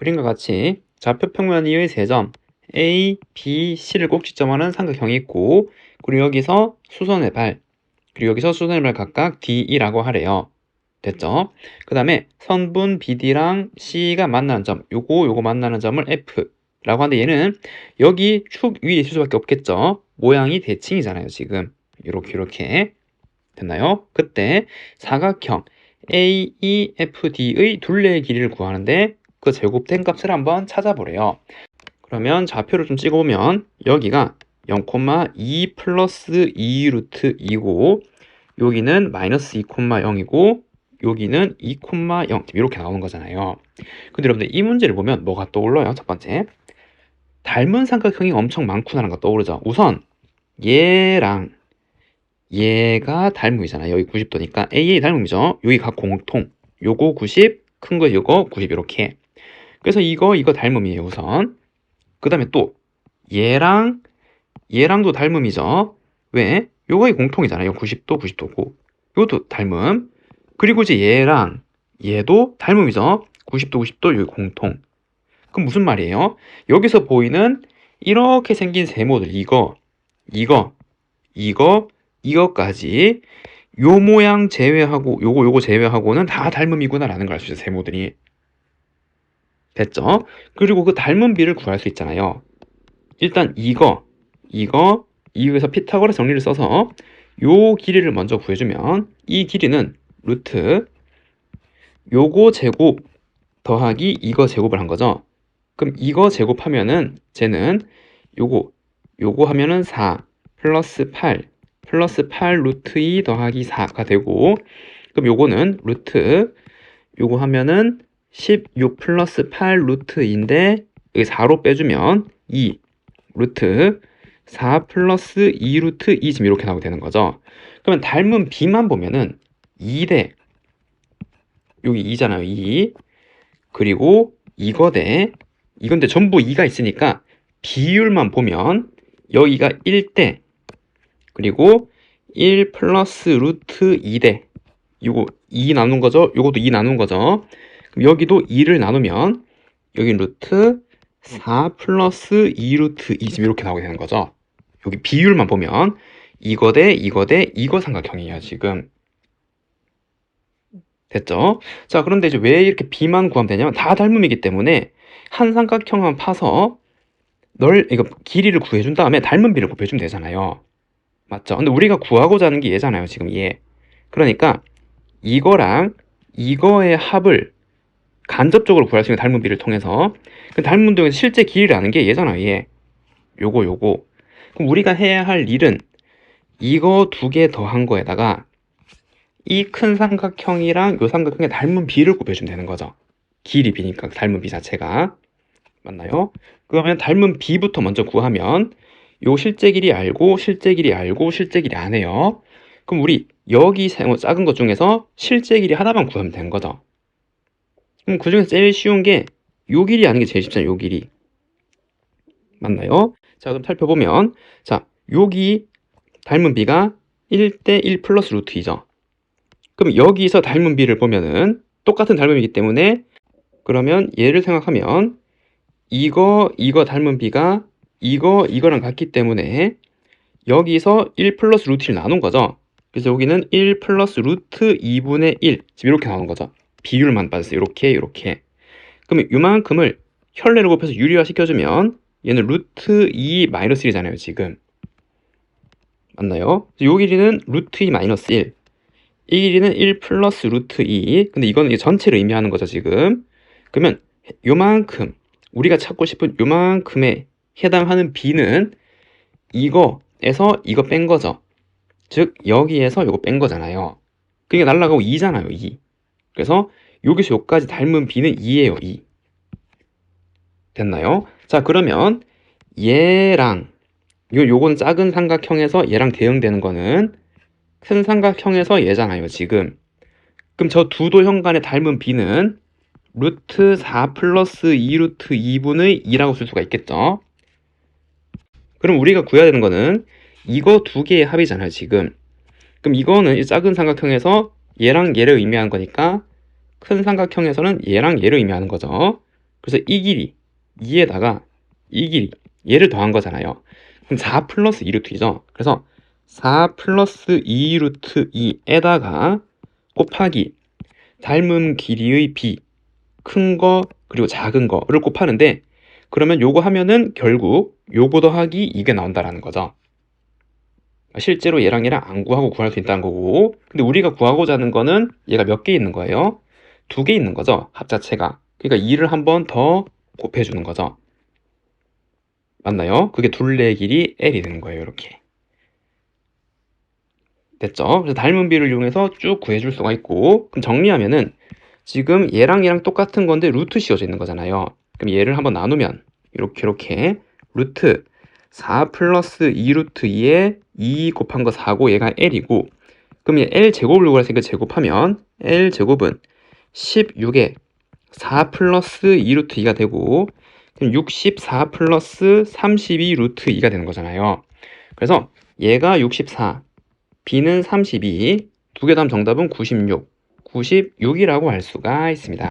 그림과 같이 좌표 평면 이의 세점 A, B, C를 꼭지점하는 삼각형이 있고 그리고 여기서 수선의 발 그리고 여기서 수선의 발 각각 D, E라고 하래요. 됐죠? 그 다음에 선분 BD랑 C가 만나는 점 요거 요거 만나는 점을 F라고 하는데 얘는 여기 축 위에 있을 수밖에 없겠죠? 모양이 대칭이잖아요 지금 이렇게 이렇게 됐나요? 그때 사각형 AEFD의 둘레의 길이를 구하는데 그 제곱된 값을 한번 찾아보래요. 그러면 좌표를 좀 찍어보면 여기가 0,2 플러스 2 루트 2고 여기는 마이너스 2,0이고 여기는 2,0 이렇게 나오는 거잖아요. 근데 여러분들 이 문제를 보면 뭐가 떠올라요? 첫 번째 닮은 삼각형이 엄청 많구나라는 거 떠오르죠. 우선 얘랑 얘가 닮음이잖아요. 여기 90도니까 AA 닮음이죠. 여기 각 공통. 요거 90, 큰 거 요거 90 이렇게. 그래서 이거 이거 닮음이에요. 우선. 그 다음에 또 얘랑 얘랑도 닮음이죠. 왜? 요거 공통이잖아요. 90도 90도고. 요것도 닮음. 그리고 이제 얘랑 얘도 닮음이죠. 90도 90도 여기 공통. 그럼 무슨 말이에요? 여기서 보이는 이렇게 생긴 세모들 이거 이거 이거 이것까지 요 모양 제외하고 요거 요거 제외하고는 다 닮음이구나 라는 걸 알 수 있어요. 세모들이. 됐죠? 그리고 그 닮은 비를 구할 수 있잖아요. 일단 이거 이거 이거에서 피타고라 정리를 써서 요 길이를 먼저 구해주면 이 길이는 루트 요거 제곱 더하기 이거 제곱을 한 거죠. 그럼 이거 제곱하면은 쟤는 요거 요거 하면은 4 플러스 8 플러스 8 루트 2 더하기 4가 되고 그럼 요거는 루트 요거 하면은 16 플러스 8 루트 2인데 여기 4로 빼주면 2 루트 4 플러스 2 루트 2 지금 이렇게 나오게 되는 거죠. 그러면 닮은 b만 보면은 2대 여기 2잖아요. 2 그리고 이거 대 이건데 전부 2가 있으니까 비율만 보면 여기가 1대 그리고 1 플러스 루트 2대 이거 2 나눈 거죠? 이것도 2 나눈 거죠? 여기도 2를 나누면 여기 루트 4 플러스 2 루트 2 지금 이렇게 나오게 되는 거죠. 여기 비율만 보면 이거 대 이거 대 이거 삼각형이에요 지금. 됐죠? 자 그런데 이제 왜 이렇게 비만 구하면 되냐면 다 닮음이기 때문에 한 삼각형만 파서 널 이거 길이를 구해준 다음에 닮은 비를 곱해주면 되잖아요. 맞죠? 근데 우리가 구하고자 하는 게 얘잖아요. 지금 얘. 그러니까 이거랑 이거의 합을 간접적으로 구할 수 있는 닮은 비를 통해서 그 닮은 비의 실제 길이라는 게 얘잖아요. 얘. 요거 요거. 그럼 우리가 해야 할 일은 이거 두 개 더한 거에다가 이 큰 삼각형이랑 요 삼각형의 닮은 비를 곱해주면 되는 거죠. 길이 비니까 닮은 비 자체가. 맞나요? 그러면 닮은 비부터 먼저 구하면 요 실제 길이 알고 실제 길이 알고 실제 길이 안 해요. 그럼 우리 여기 세- 작은 것 중에서 실제 길이 하나만 구하면 되는 거죠. 그럼 그 중에서 제일 쉬운 게 요 길이 아는 게 제일 쉽잖아요. 요 길이. 맞나요? 자, 그럼 살펴보면 자, 여기 닮은 비가 1대 1 플러스 루트 2죠. 그럼 여기서 닮은 비를 보면은 똑같은 닮음이기 때문에 그러면 얘를 생각하면 이거 이거 닮은 비가 이거 이거랑 같기 때문에 여기서 1 플러스 루트 1 나눈 거죠. 그래서 여기는 1 플러스 루트 2분의 1 지금 이렇게 나오는 거죠. 비율만 빠졌어요. 이렇게 이렇게. 그러면 이만큼을 혈례를 곱해서 유리화 시켜주면 얘는 루트 2 마이너스 1이잖아요. 지금. 맞나요? 요 길이는 루트 2 마이너스 1. 이 길이는 1 플러스 루트 2. 근데 이거는 이 전체를 의미하는 거죠. 지금. 그러면 요만큼 우리가 찾고 싶은 요만큼에 해당하는 b는 이거에서 이거 뺀 거죠. 즉 여기에서 이거 뺀 거잖아요. 그게 날라가고 2잖아요. 2. 그래서 여기서 여기까지 닮은 b는 2예요. 2. 됐나요? 자 그러면 얘랑 요 요건 작은 삼각형에서 얘랑 대응되는 거는 큰 삼각형에서 얘잖아요. 지금. 그럼 저 두 도형 간의 닮은 b는 루트 4 플러스 2 루트 2분의 2라고 쓸 수가 있겠죠. 그럼 우리가 구해야 되는 거는 이거 두 개의 합이잖아요, 지금. 그럼 이거는 이 작은 삼각형에서 얘랑 얘를 의미하는 거니까 큰 삼각형에서는 얘랑 얘를 의미하는 거죠. 그래서 이 길이 2에다가 이 길이 얘를 더한 거잖아요. 그럼 4 플러스 2 루트 2죠. 그래서 4 플러스 2 루트 2에다가 곱하기 닮은 길이의 b 큰 거 그리고 작은 거를 곱하는데 그러면 요거 하면은 결국 요거 더하기 이게 나온다라는 거죠. 실제로 얘랑 얘랑 안 구하고 구할 수 있다는 거고. 근데 우리가 구하고자 하는 거는 얘가 몇 개 있는 거예요? 두 개 있는 거죠? 합자체가. 그러니까 2를 한 번 더 곱해주는 거죠. 맞나요? 그게 둘레의 길이 L이 되는 거예요 이렇게. 됐죠? 그래서 닮은 비를 이용해서 쭉 구해줄 수가 있고. 그럼 정리하면은 지금 얘랑 얘랑 똑같은 건데 루트 씌워져 있는 거잖아요. 그럼 얘를 한번 나누면 이렇게 이렇게 루트 4 플러스 2 루트 2에 2 곱한 거 4고 얘가 L이고 그럼 얘 L 제곱을 구했으니까 제곱하면 L 제곱은 16에 4 플러스 2 루트 2가 되고 그럼 64 플러스 32 루트 2가 되는 거잖아요. 그래서 얘가 64, B는 32, 두 개 다음 정답은 96, 96이라고 할 수가 있습니다.